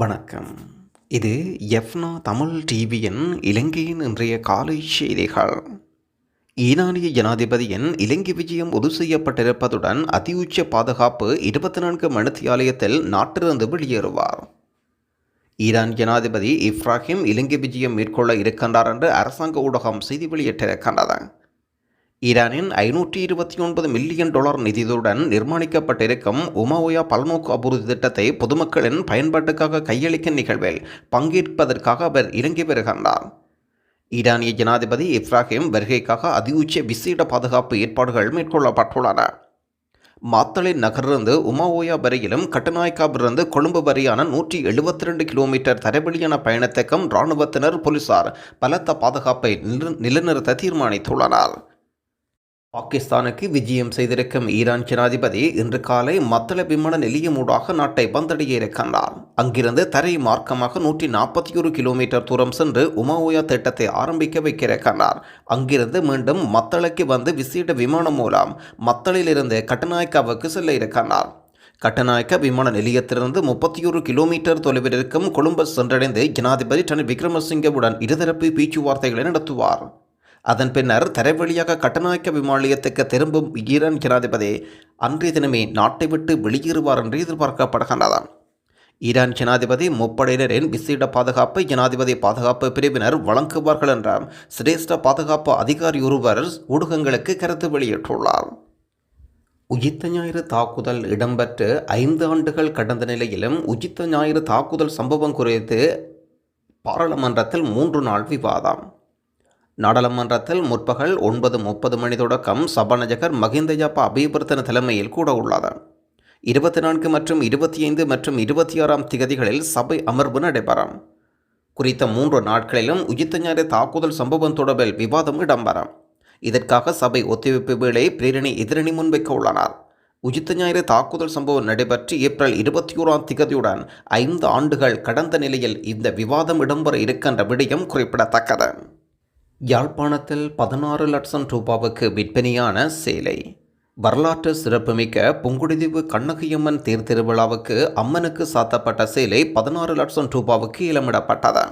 வணக்கம். இது எஃப்னா தமிழ் டிவியின் இலங்கையின் இன்றைய காலை செய்திகள். ஈரானிய ஜனாதிபதியின் இலங்கை விஜயம் உறுதி செய்யப்பட்டிருப்பதுடன் அதிஉச்ச பாதுகாப்பு இருபத்தி நான்கு மணித்தியாலயத்தில் நாட்டிலிருந்து வெளியேறுவார். ஈரான் ஜனாதிபதி இப்ராஹிம் இலங்கை விஜயம் மேற்கொள்ள இருக்கின்றார் என்று அரசாங்க ஊடகம் செய்தி வெளியிட்டிருக்கின்றது. ஈரானின் ஐநூற்றி இருபத்தி ஒன்பது மில்லியன் டாலர் நிதியுடன் நிர்மாணிக்கப்பட்டிருக்கும் உமாவோயா பல்நோக்கு அபிவிருத்தி திட்டத்தை பொதுமக்களின் பயன்பாட்டுக்காக கையளிக்கும் நிகழ்வில் பங்கேற்பதற்காக அவர் இறங்கி வருகின்றார். ஈரானிய ஜனாதிபதி இப்ராஹிம் வருகைக்காக அதிஉச்ச விசேட பாதுகாப்பு ஏற்பாடுகள் மேற்கொள்ளப்பட்டுள்ளன. மாத்தளின் நகரிலிருந்து உமாவோயா வரையிலும் கட்டுநாயக்காவிலிருந்து கொழும்பு வரையான நூற்றி எழுபத்தி ரெண்டு கிலோமீட்டர் தரைவழியான பயணத்துக்கும் இராணுவத்தினர் போலீசார் பலத்த பாதுகாப்பை நிலைநிறுத்த தீர்மானித்துள்ளனர். பாகிஸ்தானுக்கு விஜயம் செய்திருக்கும் ஈரான் ஜனாதிபதி இன்று காலை மத்தள விமான நிலையமூடாக நாட்டை வந்தடைய இருக்கின்றார் அங்கிருந்து தரை மார்க்கமாக நூற்றி நாற்பத்தி ஒரு கிலோமீட்டர் தூரம் சென்று உமாவோயா திட்டத்தை ஆரம்பிக்க வைக்க இருக்கின்றார் அங்கிருந்து மீண்டும் மத்தளைக்கு வந்து விசேட விமானம் மூலம் மத்தளிலிருந்து கட்டநாயக்காவுக்கு செல்ல இருக்கின்றார் கட்டநாயக்க விமான நிலையத்திலிருந்து முப்பத்தி ஒரு கிலோமீட்டர் தொலைவில் இருக்கும் கொழும்பஸ் சென்றடைந்து ஜனாதிபதி ரணில் விக்ரமசிங்கவுடன் இருதரப்பு பேச்சுவார்த்தைகளை நடத்துவார். அதன் பின்னர் தரைவழியாக கட்டநாயக்க விமானியத்துக்கு திரும்பும் ஈரான் ஜனாதிபதி அன்றைய தினமே நாட்டை விட்டு வெளியேறுவார் என்று எதிர்பார்க்கப்படுகின்றது ஈரான் ஜனாதிபதி முப்படையினரின் விசேட பாதுகாப்பை ஜனாதிபதி பாதுகாப்பு பிரிவினர் வழங்குவார்கள் என்ற சிரேஷ்ட பாதுகாப்பு அதிகாரி ஒருவர் ஊடகங்களுக்கு கருத்து வெளியிட்டுள்ளார். உயிர்த்த ஞாயிறு தாக்குதல் இடம்பெற்று ஐந்து ஆண்டுகள் கடந்த நிலையிலும் உயிர்த்த ஞாயிறு தாக்குதல் சம்பவம் குறித்து பாராளுமன்றத்தில் மூன்று நாள் விவாதம். நாடாளுமன்றத்தில் முற்பகல் ஒன்பது முப்பது மணி தொடக்கம் சபாநாயகர் மகிந்தஜாப்பா அபிவர்த்தன தலைமையில் கூட உள்ளது இருபத்தி நான்கு மற்றும் இருபத்தி ஐந்து மற்றும் இருபத்தி ஆறாம் திகதிகளில் சபை அமர்வு நடைபெறும். குறித்த மூன்று நாட்களிலும் உயிர்த்த ஞாயிறு தாக்குதல் சம்பவம் தொடர்பில் விவாதம் இடம்பெறும் இதற்காக சபை ஒத்திவைப்பு வேளை பிரேரணி எதிரணி முன்வைக்க உள்ளனர் உஜித்த ஞாயிறு தாக்குதல் சம்பவம் நடைபெற்று ஏப்ரல் இருபத்தி ஓராம் திகதியுடன் ஐந்து ஆண்டுகள் கடந்த நிலையில் இந்த விவாதம் இடம்பெற இருக்கின்ற விடயம் குறிப்பிடத்தக்கது. யாழ்ப்பாணத்தில் பதினாறு லட்சம் ரூபாவுக்கு விற்பனையான சேலை. வரலாற்று சிறப்புமிக்க புங்குடுதீவு கண்ணகியம்மன் தேர் திருவிழாவுக்கு அம்மனுக்கு சாத்தப்பட்ட சேலை பதினாறு லட்சம் ரூபாவுக்கு இளமிடப்பட்டது.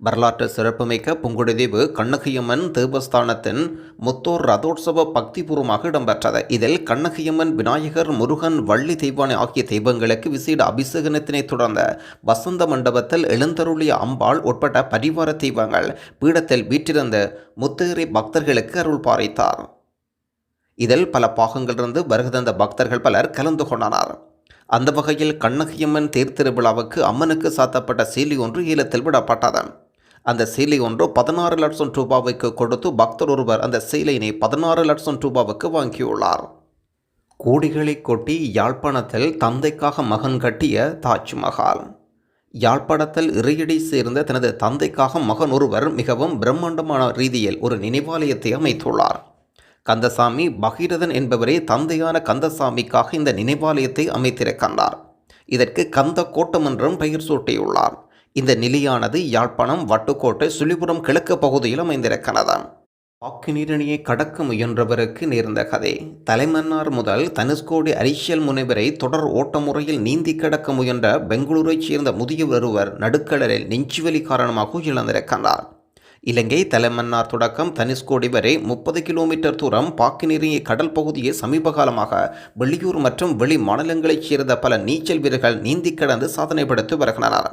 வரலாற்று சிறப்புமிக்க புங்குடுதீவு கண்ணகியம்மன் தேவஸ்தானத்தின் முத்தோர் ரதோற்சவ பக்திபூர்வமாக இடம்பெற்றது. இதில் கண்ணகியம்மன் விநாயகர் முருகன் வள்ளி தெய்வானை ஆகிய தெய்வங்களுக்கு விசேட அபிஷேகத்தினை தொடர்ந்த வசந்த மண்டபத்தில் எழுந்தருளிய அம்பாள் உட்பட்ட பரிவார தெய்வங்கள் பீடத்தில் வீற்றிருந்த முத்தேறி பக்தர்களுக்கு அருள் பாரித்தார் இதில் பல பாகங்களிலிருந்து வருகை தந்த பக்தர்கள் பலர் கலந்து கொண்டனர். அந்த வகையில் கண்ணகியம்மன் தேர் திருவிழாவுக்கு அம்மனுக்கு சாத்தப்பட்ட சீலி ஒன்று ஈழத்தில் விடப்பட்டது. அந்த சீலை ஒன்று பதினாறு லட்சம் ரூபாவுக்கு கொடுத்து பக்தர் ஒருவர் அந்த சீலையினை பதினாறு லட்சம் ரூபாவுக்கு வாங்கியுள்ளார். கோடிகளை கொட்டி யாழ்ப்பாணத்தில் தந்தைக்காக மகன் கட்டிய தாஜ்மஹால். யாழ்ப்பாணத்தில் இறையடி சேர்ந்த தனது தந்தைக்காக மகன் ஒருவர் மிகவும் பிரம்மாண்டமான ரீதியில் ஒரு நினைவாலயத்தை அமைத்துள்ளார். கந்தசாமி பகீரதன் என்பவரே தந்தையான கந்தசாமிக்காக இந்த நினைவாலயத்தை அமைத்திருக்கின்றார். இதற்கு கந்த கோட்டம் என்றும் பெயர் சூட்டியுள்ளார். இந்த நிலையானது யாழ்ப்பாணம் வட்டுக்கோட்டை சுழிபுரம் கிழக்கு பகுதியில் அமைந்திருக்கிறது. வாக்கு நீரணியை கடக்க முயன்றவருக்கு நேர்ந்த கதை. தலைமன்னார் முதல் தனுஷ்கோடி அரிசியல் முனைவரை தொடர் ஓட்ட முறையில் நீந்தி கடக்க முயன்ற பெங்களூரைச் சேர்ந்த முதியவர் ஒருவர் நடுக்கடலில் நெஞ்சுவலி காரணமாக இழந்திருக்கிறார் இலங்கை தலைமன்னார் தொடக்கம் தனுஷ்கோடி வரை முப்பது கிலோமீட்டர் தூரம் பாக்கினேரிய கடல் பகுதியை சமீப காலமாக வெளியூர் மற்றும் வெளி மாநிலங்களைச் சேர்ந்த பல நீச்சல் வீரர்கள் நீந்தி கடந்து சாதனை படுத்து வருகின்றனர்.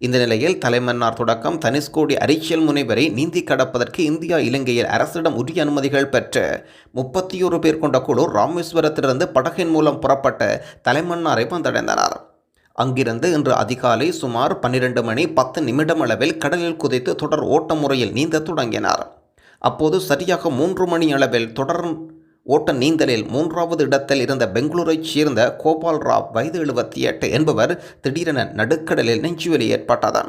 இந்த நிலையில் தலைமன்னார் தொடக்கம் தனிஷ்கோடி அரிச்சியல் முனைவரை நீந்தி கடப்பதற்கு இந்தியா இலங்கையில் அரசிடம் உரிய அனுமதிகள் பெற்று முப்பத்தி ஒரு பேர் கொண்ட குழு ராமேஸ்வரத்திலிருந்து படகின் மூலம் புறப்பட்டு தலைமன்னாரை வந்தடைந்தனர். அங்கிருந்து இன்று அதிகாலை சுமார் பன்னிரண்டு மணி பத்து நிமிடம் அளவில் கடலில் குதித்து தொடர் ஓட்ட முறையில் நீந்த தொடங்கினார். அப்போது சரியாக மூன்று மணி அளவில் தொடர் ஓட்ட நீந்தலில் மூன்றாவது இடத்தில் இருந்த பெங்களூரைச் சேர்ந்த கோபால் ராவ் வயது எழுபத்தி எட்டு என்பவர் திடீரென நடுக்கடலில் நெஞ்சுவலி ஏற்பட்டது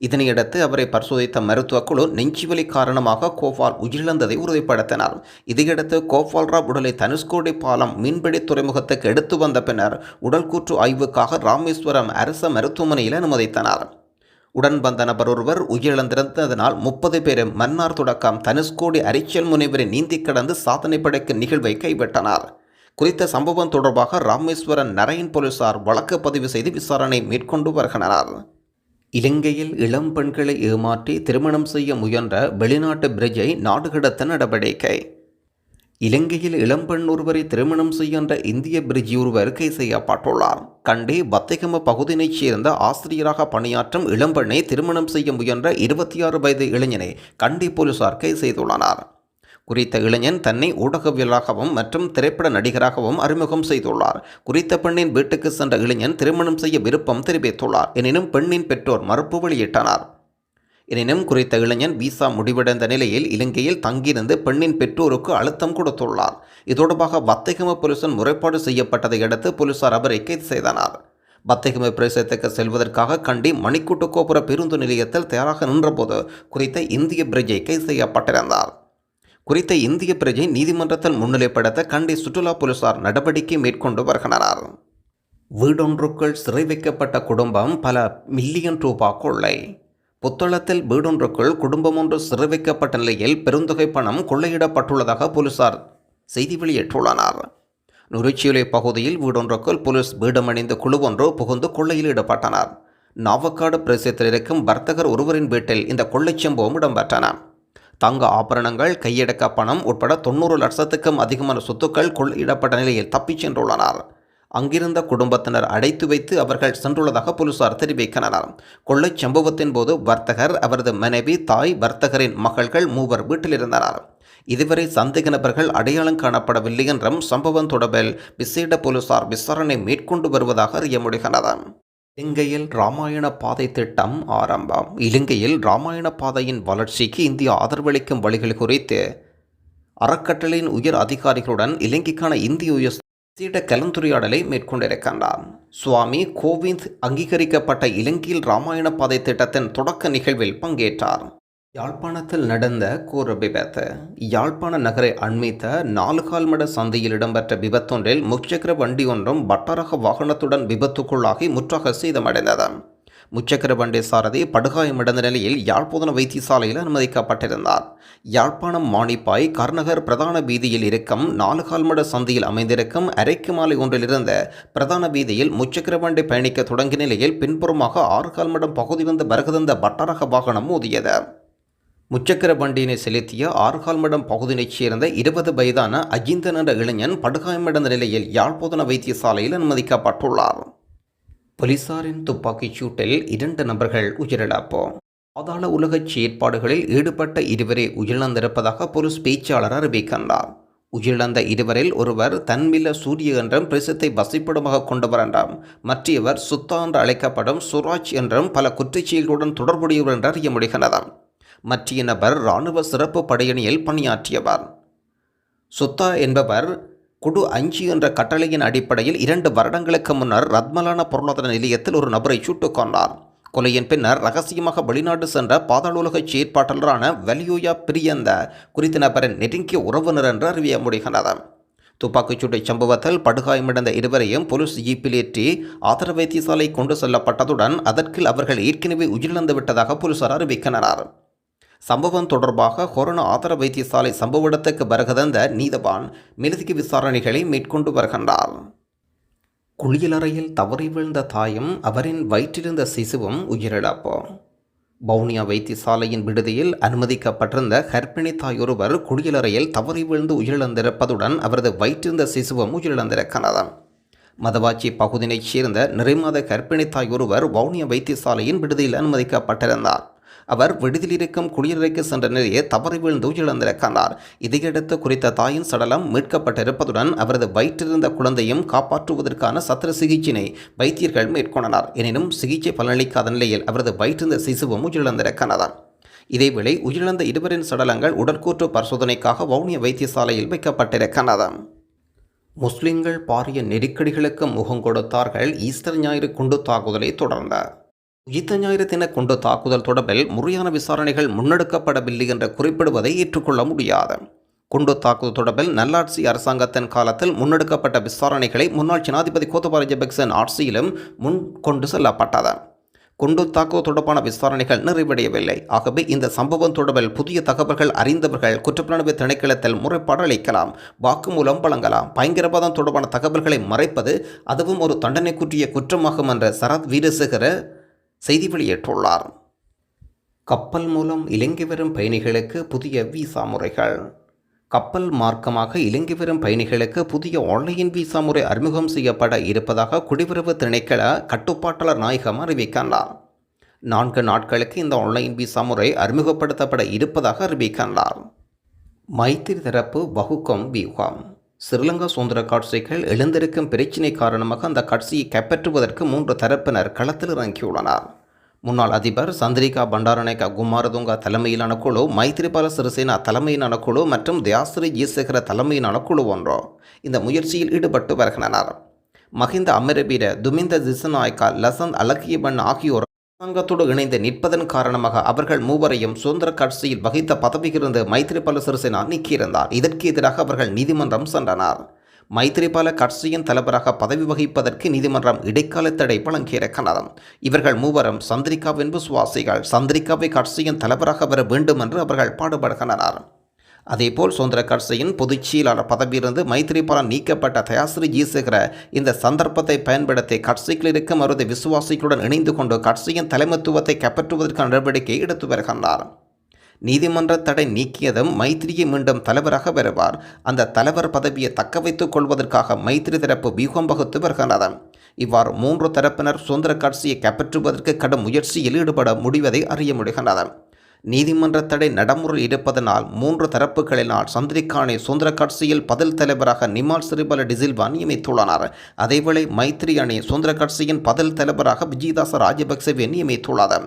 இதனையடுத்து அவரை பரிசோதித்த மருத்துவக் குழு நெஞ்சுவலி காரணமாக கோபால் உயிரிழந்ததை உறுதிப்படுத்தினார். இதையடுத்து கோபால் ராவ் உடலை தனுஷ்கோடி பாலம் மீன்பிடி துறைமுகத்துக்கு எடுத்து வந்த பின்னர் உடல் கூற்று ஆய்வுக்காக ராமேஸ்வரம் அரசு மருத்துவமனையில் அனுமதித்தனர். உடன் வந்த நபர் ஒருவர் உயிரிழந்திருந்ததனால் முப்பது பேரும் மன்னார் தொடக்கம் தனுஷ்கோடி அரிச்சல் முனைவரை நீந்தி கடந்து சாதனை படைக்கும் நிகழ்வை கைவிட்டனர். குறித்த சம்பவம் தொடர்பாக ராமேஸ்வரன் நரையன் போலீசார் வழக்கு பதிவு செய்து விசாரணை மேற்கொண்டு வருகின்றனர். இலங்கையில் இளம் பெண்களை ஏமாற்றி திருமணம் செய்ய முயன்ற வெளிநாட்டு பிரிட்ஜை நாடுகடத்த நடவடிக்கை. இலங்கையில் இளம்பெண் ஒருவரை திருமணம் செய்கின்ற இந்திய பிரிட்ஜ் ஒருவர் கை செய்யப்பட்டுள்ளார். கண்டி பத்திகம பகுதியினைச் சேர்ந்த ஆசிரியராக பணியாற்றும் இளம்பெண்ணை திருமணம் செய்ய முயன்ற இருபத்தி ஆறு வயது இளைஞனை கண்டி போலீசார் கை செய்துள்ளனர். குறித்த இளைஞன் தன்னை ஊடகவியலாகவும் மற்றும் திரைப்பட நடிகராகவும் அறிமுகம் செய்துள்ளார். குறித்த பெண்ணின் வீட்டுக்கு சென்ற இளைஞன் திருமணம் செய்ய விருப்பம் தெரிவித்துள்ளார். எனினும் பெண்ணின் பெற்றோர் மறுப்பு வெளியிட்டனர். எனினும் குறித்த இளைஞன் விசா முடிவடைந்த நிலையில் இலங்கையில் தங்கியிருந்து பெண்ணின் பெற்றோருக்கு அழுத்தம் கொடுத்துள்ளார். இது தொடர்பாக வத்தகம போலீசார் முறைப்பாடு செய்யப்பட்டதை அடுத்து போலீசார் அவரை கைது செய்தனர். வத்தகம பிரதேசத்துக்கு செல்வதற்காக கண்டி மணிக்கூட்டு கோபுர பேருந்து நிலையத்தில் தயாராக நின்றபோது குறித்த இந்திய பிரிட்ஜை கைது செய்யப்பட்டிருந்தார். குறித்த இந்திய பிரஜை நீதிமன்றத்தில் முன்னிலைப்படுத்த கண்டி சுற்றுலா போலீசார் நடவடிக்கை மேற்கொண்டு வருகின்றனர். வீடொன்றுக்குள் சிறை வைக்கப்பட்ட குடும்பம் பல மில்லியன் ரூபாய் கொள்ளை புத்தளத்தில் வீடொன்றுக்குள் குடும்பம் ஒன்று சிறுவைக்கப்பட்ட நிலையில் பெருந்தொகை பணம் கொள்ளையிடப்பட்டுள்ளதாக போலீசார் செய்தி வெளியிட்டுள்ளனர். நுரிச்சியுலை பகுதியில் வீடொன்றுக்குள் போலீஸ் வீடமணிந்த குழு ஒன்று புகுந்து கொள்ளையில் ஈடுபட்டனர் நாவக்காடு பிரதேசத்தில் இருக்கும் வர்த்தகர் ஒருவரின் வீட்டில் இந்த கொள்ளைச் சம்பவம் இடம்பெற்றன. தங்க ஆபரணங்கள் கையடக்க பணம் உட்பட தொண்ணூறு லட்சத்துக்கும் அதிகமான சொத்துக்கள் கொள்ளையிடப்பட்ட நிலையில் தப்பிச் சென்றுள்ளனர். அங்கிருந்த குடும்பத்தினர் அடைத்து வைத்து அவர்கள் சென்றுள்ளதாக போலீசார் தெரிவிக்கின்றனர். கொள்ளைச் சம்பவத்தின் போது வர்த்தகர் அவரது மனைவி தாய் வர்த்தகரின் மகள்கள் மூவர் வீட்டில் இருந்தனர் இதுவரை சந்தேக நபர்கள் அடையாளம் காணப்படவில்லை என்றும் சம்பவம் தொடர்பில் விசேட போலீசார் விசாரணை மேற்கொண்டு வருவதாக அறிய முடிகிறது இலங்கையில் ராமாயண பாதை திட்டம் ஆரம்பம். இலங்கையில் ராமாயண பாதையின் வளர்ச்சிக்கு இந்தியா ஆதரவளிக்கும் வழிகள் குறித்து அறக்கட்டளையின் உயர் அதிகாரிகளுடன் இலங்கைக்கான இந்திய உயர் திட்ட கலந்துரையாடலை மேற்கொண்டிருக்கின்றார். சுவாமி கோவிந்த் அங்கீகரிக்கப்பட்ட இலங்கையில் ராமாயண பாதை திட்டத்தின் தொடக்க நிகழ்வில் பங்கேற்றார். யாழ்ப்பாணத்தில் நடந்த கோர விபத்து. யாழ்ப்பாண நகரை அண்மித்த நாலுகால் மட சந்தையில் இடம்பெற்ற விபத்தொன்றில் முச்சக்கர வண்டி ஒன்றும் பட்டரக வாகனத்துடன் விபத்துக்குள்ளாகி முற்றாக சேதமடைந்தது. முச்சக்கர பண்டே சாரதி படுகாயமடைந்த நிலையில் யாழ்ப்பாண வைத்தியசாலையில் அனுமதிக்கப்பட்டிருந்தார். யாழ்ப்பாணம் மாணிப்பாய் கர்நகர் பிரதான வீதியில் இருக்கும் நாலுகால்மட சந்தையில் அமைந்திருக்கும் அரைக்கு மாலை ஒன்றிலிருந்த பிரதான வீதியில் முச்சக்கர பண்டை பயணிக்க தொடங்கிய நிலையில் பின்புறமாக ஆறு கால்மடம் வந்த பரகதந்த பட்டரக வாகனம் மோதியது. முச்சக்கர வண்டியினை செலுத்திய ஆறுகால்மடம் பகுதியினைச் சேர்ந்த இருபது வயதான அஜிந்தன் என்ற இளைஞன் படுகாயமடைந்த நிலையில் யாழ்ப்பாண வைத்தியசாலையில் அனுமதிக்கப்பட்டுள்ளார். போலீசாரின் துப்பாக்கிச் சூட்டில் இரண்டு நபர்கள் உயிரிழப்பு. பாதாள உலகச் செயற்பாடுகளில் ஈடுபட்ட இருவரை உயிரிழந்திருப்பதாக போலீஸ் பேச்சாளர் அறிவிக்கின்றார். உயிரிழந்த இருவரில் ஒருவர் தன்மில்ல சூரிய என்றும் பிரசித்தை வசிப்பிடமாக கொண்டவர் என்றும் மற்றவர் சுத்தா என்று அழைக்கப்படும் சுராஜ் என்றும் பல குற்றச்செயல்களுடன் தொடர்புடையவர் என்று அறிய முடிகிறது மற்ற நபர் இராணுவ சிறப்பு படையணியில் பணியாற்றியவர். சுத்தா என்பவர் குடு அஞ்சு என்ற கட்டளையின் அடிப்படையில் இரண்டு வருடங்களுக்கு முன்னர் ரத்மலான பொருளாதார நிலையத்தில் ஒரு நபரை சுட்டுக் கொண்டார் கொலையின் பின்னர் ரகசியமாக வெளிநாடு சென்ற பாதாளுலகச் செயற்பாட்டாளரான வலியோயா பிரியந்த குறித்த நபரின் நெருங்கிய உறவினர் என்று அறிவிய முடிகிறது துப்பாக்கிச்சூட்டை சம்பவத்தில் படுகாயமடைந்த இருவரையும் போலீஸ் ஜீப்பில் ஏற்றி ஆதர வைத்தியசாலை கொண்டு செல்லப்பட்டதுடன் அதற்கில் அவர்கள் ஏற்கனவே உயிரிழந்து விட்டதாக போலீசார் அறிவிக்கின்றனர். சம்பவம் தொடர்பாக கொரோனா ஆதர வைத்தியசாலை சம்பவ இடத்துக்கு வருகதந்த நீதவான் மேலதிக விசாரணைகளை மேற்கொண்டு வருகின்றார். குளியலறையில் தவறி விழுந்த தாயும் அவரின் வயிற்றிருந்த சிசுவும் உயிரிழப்பு. வவுனியா வைத்தியசாலையின் விடுதியில் அனுமதிக்கப்பட்டிருந்த கர்ப்பிணி தாயொருவர் குளியலறையில் தவறி விழுந்து உயிரிழந்திருப்பதுடன் அவரது வயிற்றிருந்த சிசுவும் உயிரிழந்திருக்கிறது. மதவாச்சி பகுதியைச் சேர்ந்த நிறைமாத கர்ப்பிணி தாய் ஒருவர் வவுனியா வைத்தியசாலையின் விடுதியில் அனுமதிக்கப்பட்டிருந்தார். அவர் விடுதியில் இருக்கும் குடியரறைக்கு சென்ற நிலையே தவறி வீழ்ந்து உயிரிழந்திருக்கிறார் இதையடுத்து குறித்த தாயின் சடலம் மீட்கப்பட்டிருப்பதுடன் அவரது வயிற்றிருந்த குழந்தையும் காப்பாற்றுவதற்கான சத்திர சிகிச்சையினை வைத்தியர்கள் மேற்கொண்டனர். எனினும் சிகிச்சை பலனளிக்காத நிலையில் அவரது வயிற்றிருந்த சிசுவும் உயிரிழந்திருக்கிறார் இதேவேளை உயிரிழந்த இருவரின் சடலங்கள் உடற்கூற்று பரிசோதனைக்காக வவுனிய வைத்தியசாலையில் வைக்கப்பட்டிருக்கிறது முஸ்லிம்கள் பாரிய நெருக்கடிகளுக்கு முகம் கொடுத்தார்கள். ஈஸ்டர் ஞாயிறு குண்டு தாக்குதலை தொடர்ந்தார். யுத்த ஞாயிறு தின குண்டு தாக்குதல் தொடர்பில் முறையான விசாரணைகள் முன்னெடுக்கப்படவில்லை என்று குறிப்பிடுவதை ஏற்றுக்கொள்ள முடியாது. குண்டு தாக்குதல் தொடர்பில் நல்லாட்சி அரசாங்கத்தின் காலத்தில் முன்னெடுக்கப்பட்ட விசாரணைகளை முன்னாள் ஜனாதிபதி கோத்தபாய ஜெபக்சன் ஆட்சியிலும் முன் கொண்டு செல்லப்பட்டது. குண்டு தாக்குதல் தொடர்பான விசாரணைகள் நிறைவடையவில்லை. ஆகவே இந்த சம்பவம் தொடர்பில் புதிய தகவல்கள் அறிந்தவர்கள் குற்றப்புலனாய்வு திணைக்களத்தில் முறைப்பாடு அளிக்கலாம் வாக்குமூலம் வழங்கலாம் பயங்கரவாதம் தொடர்பான தகவல்களை மறைப்பது அதுவும் ஒரு தண்டனைக்குரிய குற்றமாகும் என்ற சரத் வீரசேகர செய்தி வெளியிட்டுள்ளார் கப்பல் மூலம் இலங்கை வரும் பயணிகளுக்கு புதிய விசா முறைகள். கப்பல் மார்க்கமாக இலங்கை வரும் பயணிகளுக்கு புதிய ஆன்லைன் விசா முறை அறிமுகம் செய்யப்பட இருப்பதாக குடிவரவு திணைக்கள கட்டுப்பாட்டாளர் நாயகம் அறிவிக்கின்றார். நான்கு நாட்களுக்கு இந்த ஆன்லைன் விசா முறை அறிமுகப்படுத்தப்பட இருப்பதாக அறிவிக்கின்றார். மைத்திரி தரப்பு வகுக்கம் வியூகம். ஸ்ரீலங்கா சுதந்திர கட்சிகள் எழுந்திருக்கும் பிரச்சினை காரணமாக அந்த கட்சியை கைப்பற்றுவதற்கு மூன்று தரப்பினர் களத்தில் இறங்கியுள்ளனர். முன்னாள் அதிபர் சந்திரிகா பண்டாரநாயக்கா குமாரதுங்கா தலைமையிலான குழு மைத்திரிபால சிறிசேனா தலைமையிலான குழு மற்றும் தியாசிரி ஜீசேகர தலைமையிலான குழு ஒன்றோ. இந்த முயற்சியில் ஈடுபட்டு வருகின்றனர். மஹிந்த அமரவீர துமிந்த திசநாயக்கா லசந்த் அழகியபன் ஆகியோர் சங்கத்தோடு இணைந்து நிற்பதன் காரணமாக அவர்கள் மூவரையும் சுதந்திர கட்சியில் வகித்த பதவியிலிருந்து மைத்திரிபால சிறிசேனா நீக்கியிருந்தார். இதற்கு எதிராக அவர்கள் நீதிமன்றம் சென்றனர். மைத்திரிபால கட்சியின் தலைவராக பதவி வகிப்பதற்கு நீதிமன்றம் இடைக்கால தடை வழங்கியிருக்கிறது. இவர்கள் மூவரும் சந்திரிகாவின் விசுவாசிகள் சந்திரிகாவை கட்சியின் தலைவராக வர வேண்டும் என்று அவர்கள் பாடுபடுகின்றனர். அதேபோல் சுதந்திர கட்சியின் பொதுச் செயலாளர் பதவியிலிருந்து மைத்திரிபாலன் நீக்கப்பட்ட தயாசிரி ஜீசுகிற இந்த சந்தர்ப்பத்தை பயன்படுத்தி கட்சியில் இருக்கும் அவரது விசுவாசிகளுடன் இணைந்து கொண்டு கட்சியின் தலைமைத்துவத்தை கைப்பற்றுவதற்கான நடவடிக்கை எடுத்து வருகின்றார். நீதிமன்ற தடை நீக்கியதும் மைத்திரியை மீண்டும் தலைவராக வருவார். அந்த தலைவர் பதவியை தக்க வைத்துக் கொள்வதற்காக மைத்திரி தரப்பு வியூகம் வகுத்து வருகின்றது. இவ்வாறு மூன்று தரப்பினர் சுதந்திர கட்சியை கைப்பற்றுவதற்கு கடும் முயற்சியில் ஈடுபட முடிவதை அறிய முடிகின்றது. நீதிமன்ற தடை நடைமுறையில் இருப்பதனால் மூன்று தரப்புகளினால் சந்திரிகானை சுதந்திர கட்சியில் பதில் தலைவராக நிமால் சிறிபல டிசில்வா நியமித்துள்ளனர். அதேவேளை மைத்ரி அணி சுதந்திர கட்சியின் பதில் தலைவராக விஜயதாச ராஜபக்சவை நியமித்துள்ளது.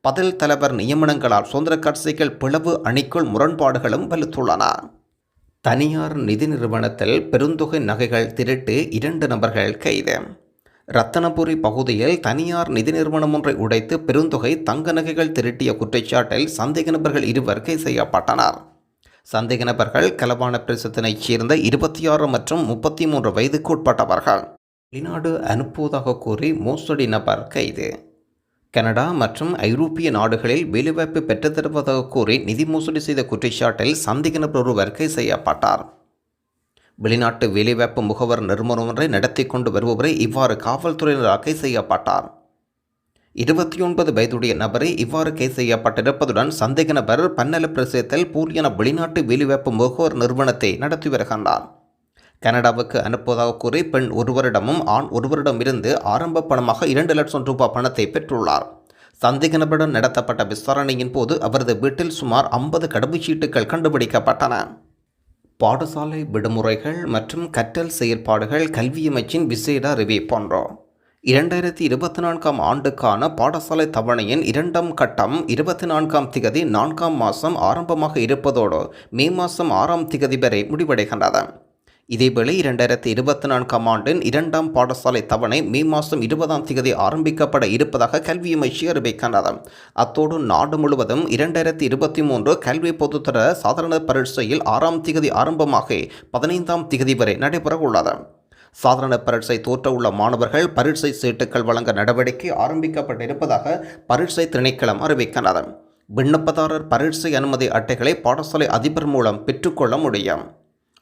பதில் தலைவர் நியமனங்களால் சுந்தர கட்சிகள் பிளவு அணிக்குள் முரண்பாடுகளும் வலுத்துள்ளன. தனியார் நிதி நிறுவனத்தில் பெருந்தொகை நகைகள் திருட்டு இரண்டு நபர்கள் கைது. ரத்தனபுரி பகுதியில் தனியார் நிதி நிறுவனம் ஒன்றை உடைத்து பெருந்தொகை தங்க நகைகள் திருட்டிய குற்றச்சாட்டில் சந்தேக நபர்கள் இருவர் கைது செய்யப்பட்டனர். சந்தேக நபர்கள் கலவான பிரசத்தினைச் சேர்ந்த இருபத்தி ஆறு மற்றும் முப்பத்தி மூன்று வயதுக்குட்பட்டவர்கள் வெளிநாடு அனுப்புவதாக கூறி மோசடி நபர் கைது. கனடா மற்றும் ஐரோப்பிய நாடுகளில் வேலைவாய்ப்பு பெற்றுத் தருவதாக கூறி நிதி மோசடி செய்த குற்றச்சாட்டில் சந்தேக நபர் ஒருவர் கைது செய்யப்பட்டார். வெளிநாட்டு வேலைவாய்ப்பு முகவர் நிறுவனம் ஒன்றை நடத்தி கொண்டு வருபவரை இவ்வாறு காவல்துறையினர் கைது செய்யப்பட்டார். இருபத்தி ஒன்பது வயதுடைய நபரை இவ்வாறு கைது செய்யப்பட்டிருப்பதுடன் சந்தேக நபர் பன்னல பிரதேசத்தில் பூரியான வெளிநாட்டு வேலைவாய்ப்பு முகவர் நிறுவனத்தை நடத்தி வருகின்றார். கனடாவுக்கு அனுப்புவதாக கூறி பெண் ஒருவரிடமும் ஆண் ஒருவரிடமிருந்து ஆரம்ப பணமாக இரண்டு லட்சம் ரூபாய் பணத்தை பெற்றுள்ளார். சந்தேக நபருடன் நடத்தப்பட்ட விசாரணையின் போது அவரது வீட்டில் சுமார் ஐம்பது கடவுச்சீட்டுகள் கண்டுபிடிக்கப்பட்டன. பாடசாலை விடுமுறைகள் மற்றும் கற்றல் செயற்பாடுகள் கல்வி அமைச்சின் விசேட அறிவிப்பொன்றோ இரண்டாயிரத்தி இருபத்தி நான்காம் ஆண்டுக்கான பாடசாலை தவணையின் இரண்டாம் கட்டம் இருபத்தி நான்காம் திகதி நான்காம் மாதம் ஆரம்பமாக இருப்பதோடு மே மாதம் ஆறாம் திகதி வரை முடிவடைகின்றது. இதேவேளை இரண்டாயிரத்தி இருபத்தி நான்காம் ஆண்டின் இரண்டாம் பாடசாலை தவணை மே மாதம் இருபதாம் தேதி ஆரம்பிக்கப்பட இருப்பதாக கல்வி அமைச்சு அறிவிக்கின்றது. அத்தோடு நாடு முழுவதும் இரண்டாயிரத்தி இருபத்தி மூன்று கல்வி பொதுத்தர சாதாரண பரீட்சையில் ஆறாம் திகதி ஆரம்பமாக பதினைந்தாம் திகதி வரை நடைபெற உள்ளது. சாதாரண பரீட்சை தோற்ற உள்ள மாணவர்கள் பரீட்சை சீட்டுகள் வழங்க நடவடிக்கை ஆரம்பிக்கப்பட்டிருப்பதாக பரீட்சை திணைக்களம் அறிவிக்கின்றது. விண்ணப்பதாரர் பரீட்சை அனுமதி அட்டைகளை பாடசாலை அதிபர் மூலம் பெற்றுக்கொள்ள முடியும்.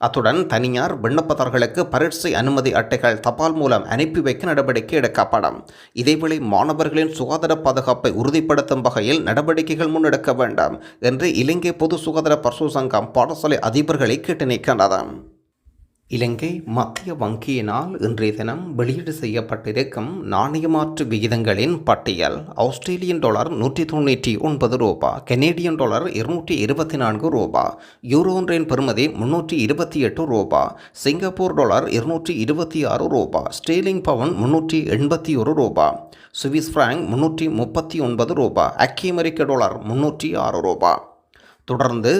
அத்துடன் தனியார் விண்ணப்பதாரர்களுக்கு பரீட்சை அனுமதி அட்டைகள் தபால் மூலம் அனுப்பி வைக்க நடவடிக்கை எடுக்கப்படும். இதேவேளை மாணவர்களின் சுகாதார பாதுகாப்பை உறுதிப்படுத்தும் வகையில் நடவடிக்கைகள் முன்னெடுக்க வேண்டும் என்று இலங்கை பொது சுகாதார பரிசு சங்கம் பாடசாலை அதிபர்களை கேட்டு நிற்கின்றது இலங்கை மத்திய வங்கியினால் இன்றைய தினம் வெளியீடு செய்யப்பட்டிருக்கும் நாணயமாற்று விகிதங்களின் பட்டியல். ஆஸ்திரேலியன் டாலர் நூற்றி தொண்ணூற்றி ஒன்பது ரூபா கெனேடியன் டாலர் இருநூற்றி இருபத்தி நான்கு ரூபா யூரோ ஒன்றின் பெறுமதி முன்னூற்றி இருபத்தி எட்டு ரூபா சிங்கப்பூர் டாலர் இருநூற்றி இருபத்தி ஆறு ரூபா ஸ்டீலிங் பவன் முன்னூற்றி எண்பத்தி ஒரு ரூபா சுவிஸ் பிராங்க் முன்னூற்றி முப்பத்தி ஒன்பது ரூபா அக்கி அமெரிக்க டாலர் முன்னூற்றி ஆறு ரூபா. தொடர்ந்து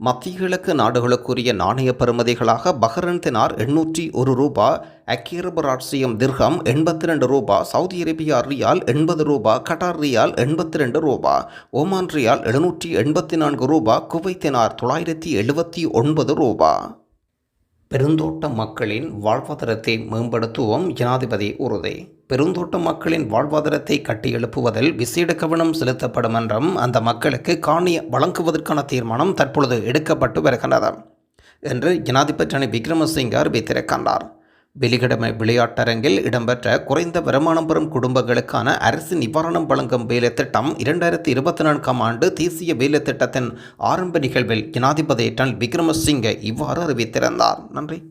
மத்திய கிழக்கு நாடுகளுக்குரிய நாணய பெறுமதிகளாக பஹ்ரன் தினார் எண்ணூற்றி ஒரு ரூபா ஐக்கிய ராட்சியம் திர்ஹம் எண்பத்தி ரெண்டு ரூபா சவுதி அரேபியா ரியால் எண்பது ரூபா கட்டார் ரியால் எண்பத்தி ரெண்டு ரூபா ஓமான் ரியால் எழுநூற்றி எண்பத்தி நான்கு ரூபா குவைத் தினார் தொள்ளாயிரத்தி எழுபத்தி ஒன்பது ரூபா. பெருந்தோட்ட மக்களின் வாழ்வாதாரத்தை மேம்படுத்துவோம் ஜனாதிபதி உறுதி. பெருந்தோட்ட மக்களின் வாழ்வாதாரத்தை கட்டியெழுப்புவதில் விசேட கவனம் செலுத்தப்படும் என்றும் அந்த மக்களுக்கு காணி வழங்குவதற்கான தீர்மானம் தற்பொழுது எடுக்கப்பட்டு வருகின்றது என்று ஜனாதிபதி ரணி விக்ரமசிங்க அறிவித்திருக்கின்றார். வெலிகடமை விளையாட்டரங்கில் இடம்பெற்ற குறைந்த வருமானம் பெறும் குடும்பங்களுக்கான அரசு நிவாரணம் வழங்கும் வேலை திட்டம் இரண்டாயிரத்தி இருபத்தி நான்காம் ஆண்டு தேசிய வேலை திட்டத்தின் ஆரம்ப நிகழ்வில் ஜனாதிபதி டன் விக்ரமசிங்க இவ்வாறு அறிவித்திருந்தார். நன்றி.